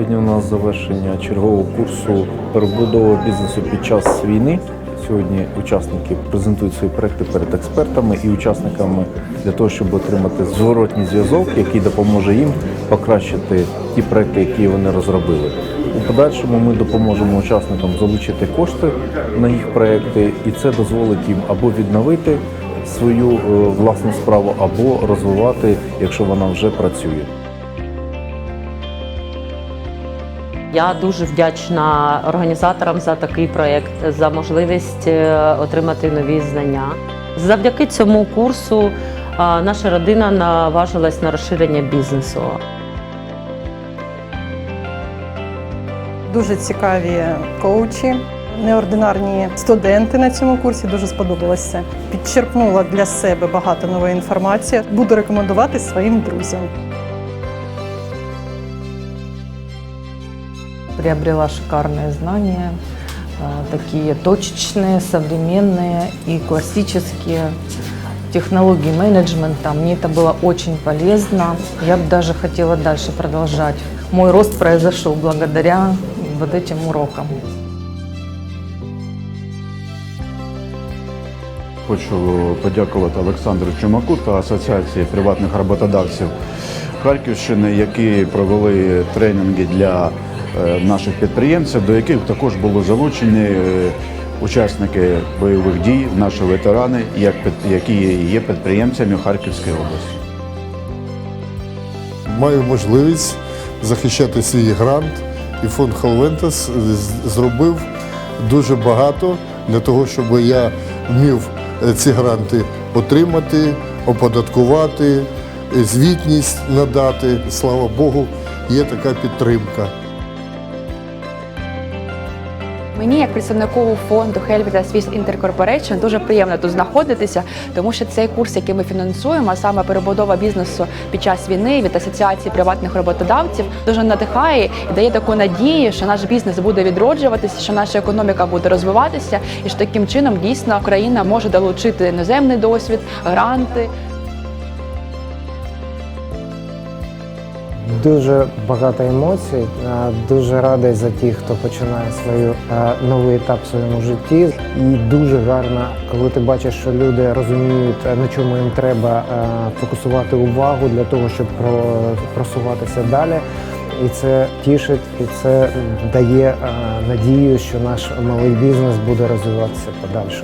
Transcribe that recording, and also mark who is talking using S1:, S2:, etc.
S1: Сьогодні у нас завершення чергового курсу перебудова бізнесу під час війни. Сьогодні учасники презентують свої проекти перед експертами і учасниками для того, щоб отримати зворотній зв'язок, який допоможе їм покращити ті проекти, які вони розробили. У подальшому ми допоможемо учасникам залучити кошти на їх проекти, і це дозволить їм або відновити свою е, власну справу, або розвивати, якщо вона вже працює.
S2: Я дуже вдячна організаторам за такий проєкт, за можливість е, отримати нові знання. Завдяки цьому курсу е, наша родина наважилась на розширення бізнесу.
S3: Дуже цікаві коучі, неординарні студенти на цьому курсі. Дуже сподобалося. Підчерпнула для себе багато нової інформації. Буду рекомендувати своїм друзям.
S4: приобрела шикарные знания, э, такие точечные, современные и классические технологии менеджмента. Мне это было очень полезно. Я бы даже хотела дальше продолжать. Мой рост произошел благодаря вот этим урокам.
S5: Хочу подякувати Олександру Чумаку та Асоціації приватних роботодавців Харківщини, які провели тренінги для е, наших підприємців, до яких також були залучені е, учасники бойових дій, наші ветерани, які є підприємцями Харківської області.
S6: маю можливість захищати свій грант, і фонд Холвентес зробив дуже багато для того, щоб я вмів е, ці гранти отримати, оподаткувати, е, звітність надати. Слава Богу, є така підтримка.
S7: Мені, як представнику фонду Helvita Swiss Intercorporation, дуже приємно тут знаходитися, тому що цей курс, який ми фінансуємо, а саме перебудова бізнесу під час війни від асоціації приватних роботодавців, дуже надихає і дає таку надію, що наш бізнес буде відроджуватися, що наша економіка буде розвиватися, і що таким чином дійсно Україна може долучити іноземний досвід, гранти.
S8: Дуже багато емоцій. Е, Дуже радий за тих, хто починає свою е, новий етап в своєму житті. І дуже гарно, коли ти бачиш, що люди розуміють, е, на чому їм треба фокусувати увагу для того, щоб просуватися далі. І це тішить, і це дає надію, що наш малий бізнес буде розвиватися подальше.